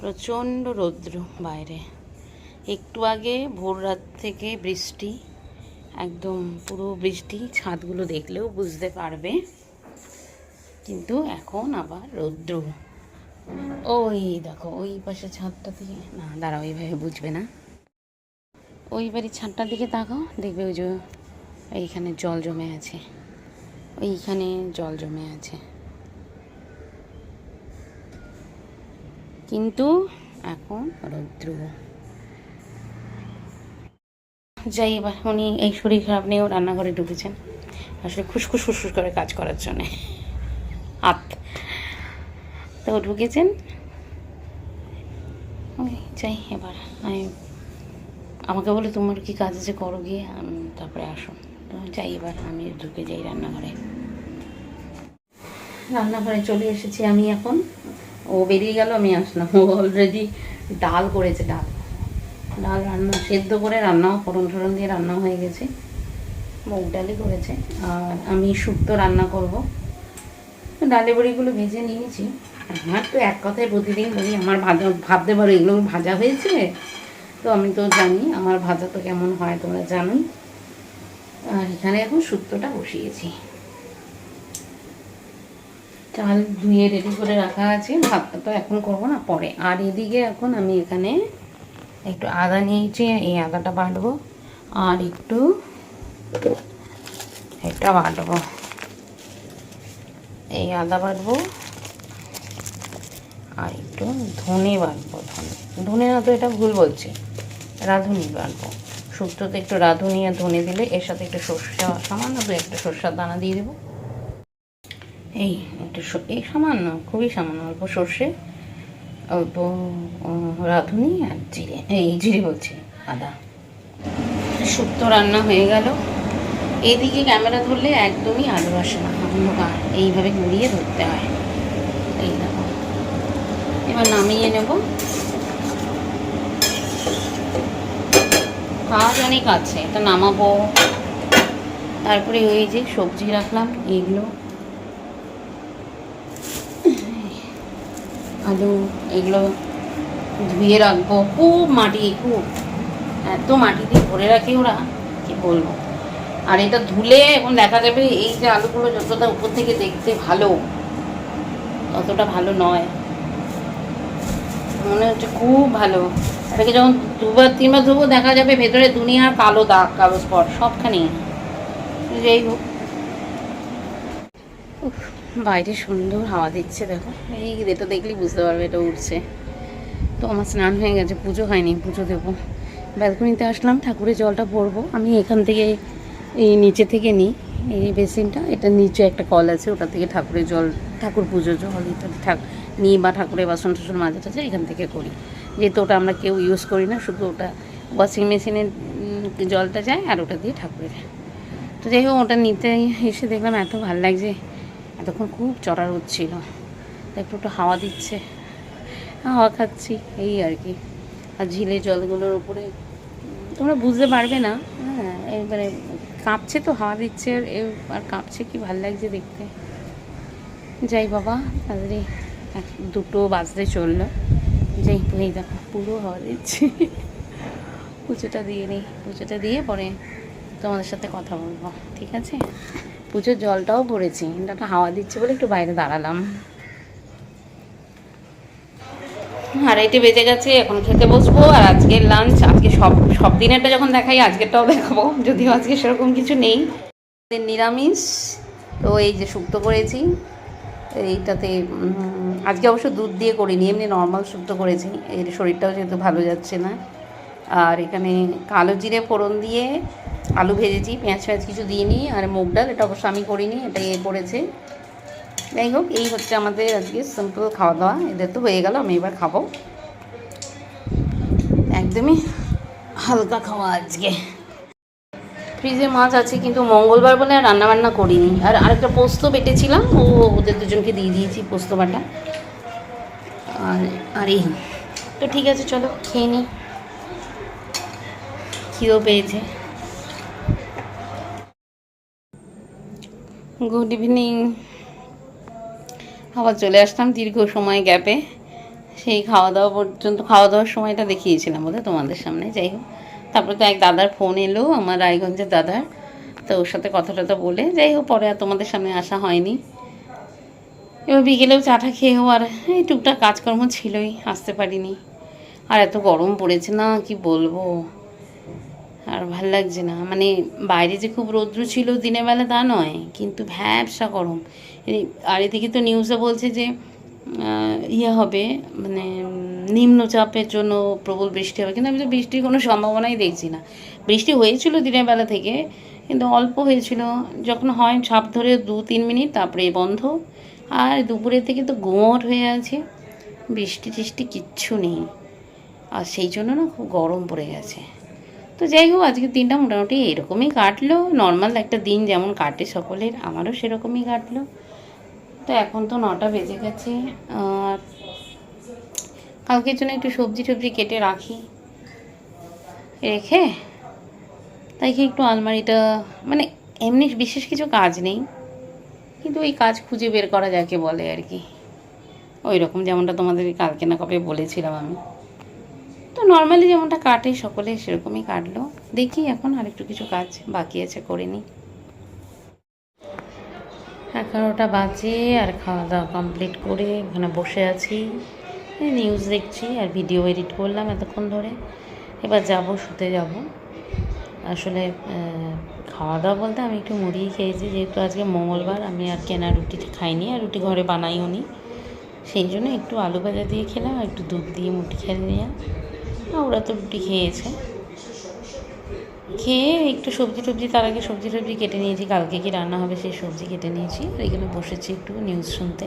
প্রচণ্ড রৌদ্র বাইরে। একটু আগে ভোর রাত থেকে বৃষ্টি, একদম পুরো বৃষ্টি, ছাদগুলো দেখলেও বুঝতে পারবে। কিন্তু এখন আবার রৌদ্র। ওই দেখো, ওই পাশে ছাদটা থেকে না দাঁড়া ওইভাবে বুঝবে না। ওই বাড়ির ছাদটার দিকে তাকাও, দেখবে ওই যে এইখানে জল জমে আছে। ওইখানে জল জমে আছে। কিন্তু এখন রৌদ্র। যাই এবার উনি এই শরীর খারাপ নিয়েও রান্নাঘরে ঢুকেছেন। আসলে খুসখুস ফুসফুস করে কাজ করার জন্যে। হাত তো ঢুকেছেন। যাই এবার আমি আমাকে বলে তোমার কি কাজ আছে করো গিয়ে তারপরে আসো। তো যাই এবার আমি ঢুকে যাই রান্নাঘরে। রান্নাঘরে চলে এসেছি আমি এখন। ও বেরিয়ে গেল, আমি আসলাম। ও অলরেডি ডাল করেছে, ডাল। ডাল রান্না, সেদ্ধ করে রান্নাও, ফোড়ন ফোড়ন দিয়ে রান্না হয়ে গেছে। মুগ ডালই করেছে। আর আমি শুক্তো রান্না করব। ডালে বড়িগুলো ভেজে নিয়েছি। আমার তো এক কথায় প্রতিদিন বলি, আমার ভাজা, ভাবতে পারো, এগুলো ভাজা হয়েছে? তো আমি তো জানি, আমার ভাজা তো কেমন হয় তোমরা জানোই। আর এখানে এখন শুক্তোটা বসিয়েছি। চাল ধুয়ে রেডি করে রাখা আছে। ভাতটা তো এখন করব না, পরে। আর এদিকে এখন আমি এখানে একটু আদা নিয়েছি, এই আদাটা বাটবো। আর একটু এটা বাটবো। এই আদা বাটবো। আর একটু ধনে বাটবো, ধনে। ধনে না তো এটা ভুল বলছি। রাঁধুনি বাটবো। শুক্তোতে একটু রাঁধুনি আর ধনে দিলে এর সাথে একটু সর্ষা, সামান্য দু একটা সর্ষার দানা দিয়ে দেবো। এই একটু এই সামান্য, খুবই সামান্য, অল্প সর্ষে, অল্প রাঁধুনি আর জিরে। এই জিরে বলছি, আদা। শুক্তো রান্না হয়ে গেল। এইদিকে ক্যামেরা ধরলে একদমই আলু আসে না এইভাবে ঘুরিয়ে ধরতে হয়। এই দেখো। এবার নামিয়ে নেব। কাজ অনেক আছে, এটা নামাবো। তারপরে ওই যে সবজি রাখলাম এইগুলো আলু, এগুলো ধুয়ে রাখব। খুব মাটি, খুব। এত মাটি দিয়ে ভরে রাখে ওরা, কি বলব? আর এটা ধুলে এখন দেখা যাবে এই যে আলুগুলো যতটা উপর থেকে দেখতে ভালো, ততটা ভালো নয়। মনে হচ্ছে খুব ভালো। এটাকে যখন দুবার, তিনবার ধুবো, দেখা যাবে ভেতরে দুনিয়ার কালো দাগ, কালো স্পট, সবখানেই। যাই হোক। বাইরে সুন্দর, হাওয়া দিচ্ছে, দেখো। এই এটা দেখলেই বুঝতে পারবে এটা উঠছে তো আমার স্নান হয়ে গেছে, পুজো হয়নি, পুজো দেবো। ব্যালকনিতে আসলাম, ঠাকুরের জলটা ভরবো। আমি এখান থেকে এই নিচে থেকে নিই, এই বেসিনটা। এটা নিচে একটা কল আছে, ওটা থেকে ঠাকুরের জল, ঠাকুর পুজো জল ইত্যাদি ঠাক নিই বা ঠাকুরের বাসন টাসন মাজা টাজা এখান থেকে করি। যেহেতু ওটা আমরা কেউ ইউজ করি না, শুধু ওটা ওয়াশিং মেশিনে জলটা যায় আর ওটা দিয়ে ঠাকুরের। তো যাই হোক, ওটা নিতে এসে দেখলাম এত ভালো লাগছে। এতক্ষণ খুব চড়া রোদ ছিল। তো একটু হাওয়া দিচ্ছে। হাওয়া খাচ্ছি, এই আর কি। আর ঝিলের জলগুলোর উপরে, তোমরা বুঝতে পারবে না। হ্যাঁ এবারে কাঁপছে তো, হাওয়া দিচ্ছে। আর আর কাঁপছে কি ভালো লাগছে দেখতে। যাই বাবা এক- দুটো বাজতে চলল। যাই, এই দেখো, পুরো হাওয়া দিচ্ছে। পুজোটা দিয়ে নিই, পুজোটা দিয়ে পরে তোমাদের সাথে কথা বলব, ঠিক আছে? পুজোর জলটাও ভরেছি। এটা হাওয়া দিচ্ছে বলে একটু বাইরে দাঁড়ালাম। আড়াইটে বেজে গেছে, এখন খেতে বসবো। আর আজকের লাঞ্চ আজকে সব সব দিনেরটা যখন দেখাই, আজকেরটাও দেখাবো। যদিও আজকে সেরকম কিছু নেই। নিরামিষ, তো এই যে শুক্তো করেছি, এইটাতে আজকে অবশ্য দুধ দিয়ে করিনি, এমনি নর্মাল শুক্তো করেছি। এর শরীরটাও যেহেতু ভালো যাচ্ছে না। আর এখানে কালো জিরে ফোড়ন দিয়ে আলু ভেজেছি, পেঁয়াজ ফেঁয়াজ কিছু দিইনি আর মুগ ডাল, এটা অবশ্য আমি করিনি, এটা এ করেছে। যাই হোক, এই হচ্ছে আমাদের আজকে সিম্পল খাওয়া দাওয়া এদের তো হয়ে গেল, আমি এবার খাব। একদমই হালকা খাওয়া আজকে। ফ্রিজে মাছ আছে, কিন্তু মঙ্গলবার বলে আর রান্না বান্না করিনি। আর আরেকটা পোস্ত বেটেছিলাম, ও ওদের দুজনকে দিয়ে দিয়েছি পোস্ত বাটা। আর আর তো ঠিক আছে, চলো, খেয়ে নিই খিদেও পেয়েছে। গুড ইভিনিং আবার চলে আসলাম দীর্ঘ সময় গ্যাপে সেই খাওয়া দাওয়া পর্যন্ত, খাওয়া দাওয়ার সময়টা দেখিয়েছিলাম বোধহয় তোমাদের সামনে, যাই হোক। তারপরে তো এক দাদার ফোন এলো, আমার রায়গঞ্জের দাদার। তো ওর সাথে কথা টথা বলে, যাই হোক, পরে আর তোমাদের সামনে আসা হয়নি। এবার বিকেলেও চাটা খেয়েও আর এই টুকটাক কাজকর্ম ছিলই, আসতে পারিনি। আর এত গরম পড়েছে না, কি বলব? আর ভালো লাগছে না। মানে বাইরে যে খুব রৌদ্র ছিল দিনের বেলা তা নয়, কিন্তু ভ্যাবসা গরম। আর এদিকে তো নিউজে বলছে যে ইয়ে হবে মানে নিম্নচাপের জন্য প্রবল বৃষ্টি হবে। কিন্তু আমি তো বৃষ্টির কোনো সম্ভাবনাই দেখছি না। বৃষ্টি হয়েছিল দিনের বেলা থেকে, কিন্তু অল্প হয়েছিল। যখন হয় ছাপ ধরে দু তিন মিনিট তারপরে বন্ধ। আর দুপুরের থেকে তো গোমট হয়ে আছে। বৃষ্টি টিষ্টি কিচ্ছু নেই। আর সেই জন্য না খুব গরম পড়ে গেছে। তো যাই হোক, আজকের দিনটা মোটামুটি এরকমই কাটলো। নর্মাল একটা দিন যেমন কাটে সকলের, আমারও সেরকমই কাটলো। তো এখন তো নটা বেজে গেছে, আর কালকের জন্য একটু সবজি টবজি কেটে রাখি, রেখে তাই কি একটু আলমারিটা মানে এমনি বিশেষ কিছু কাজ নেই, কিন্তু ওই কাজ খুঁজে বের করা যাকে বলে আর কি। ওই রকম যেমনটা তোমাদের কালকে না কবে বলেছিলাম আমি। তো নর্মালি যেমনটা কাটে, সকলে সেরকমই কাটলো। দেখি এখন আর একটু কিছু কাজ বাকি আছে, করে নিই। এগারোটা বাজে আর খাওয়া দাওয়া কমপ্লিট করে ওখানে বসে আছি। নিউজ দেখছি আর ভিডিও এডিট করলাম এতক্ষণ ধরে। এবার যাব, শুতে যাব। আসলে খাওয়া দাওয়া বলতে আমি একটু মুড়িই খেয়েছি, যেহেতু আজকে মঙ্গলবার, আমি আর কেনা রুটি খাইনি আর রুটি ঘরে বানাইও নি। সেই জন্য একটু আলু ভাজা দিয়ে খেলাম, আর একটু দুধ দিয়ে মুড়ি খেয়ে নিলাম। ওরা তো রুটি খেয়েছে। খেয়ে একটু সবজি টবজি, তার আগে সবজি টবজি কেটে নিয়েছি। কালকে কি রান্না হবে সেই সবজি কেটে নিয়েছি। আর এখানে বসেছি একটু নিউজ শুনতে।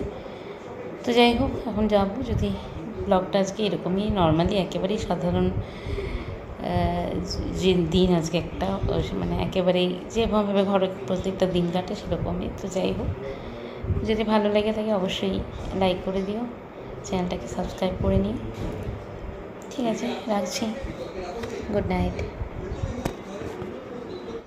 তো যাই হোক, এখন যাব। যদি ব্লগটা আজকে এরকমই নর্মালি একেবারেই সাধারণ যে দিন আজকে একটা মানে একেবারেই যেভাবে ঘরে প্রত্যেকটা দিন কাটে সেরকমই। তো যাই হোক, যদি ভালো লেগে থাকে অবশ্যই লাইক করে দিও। চ্যানেলটাকে সাবস্ক্রাইব করে নিও। ঠিক আছে রাখছি। Good night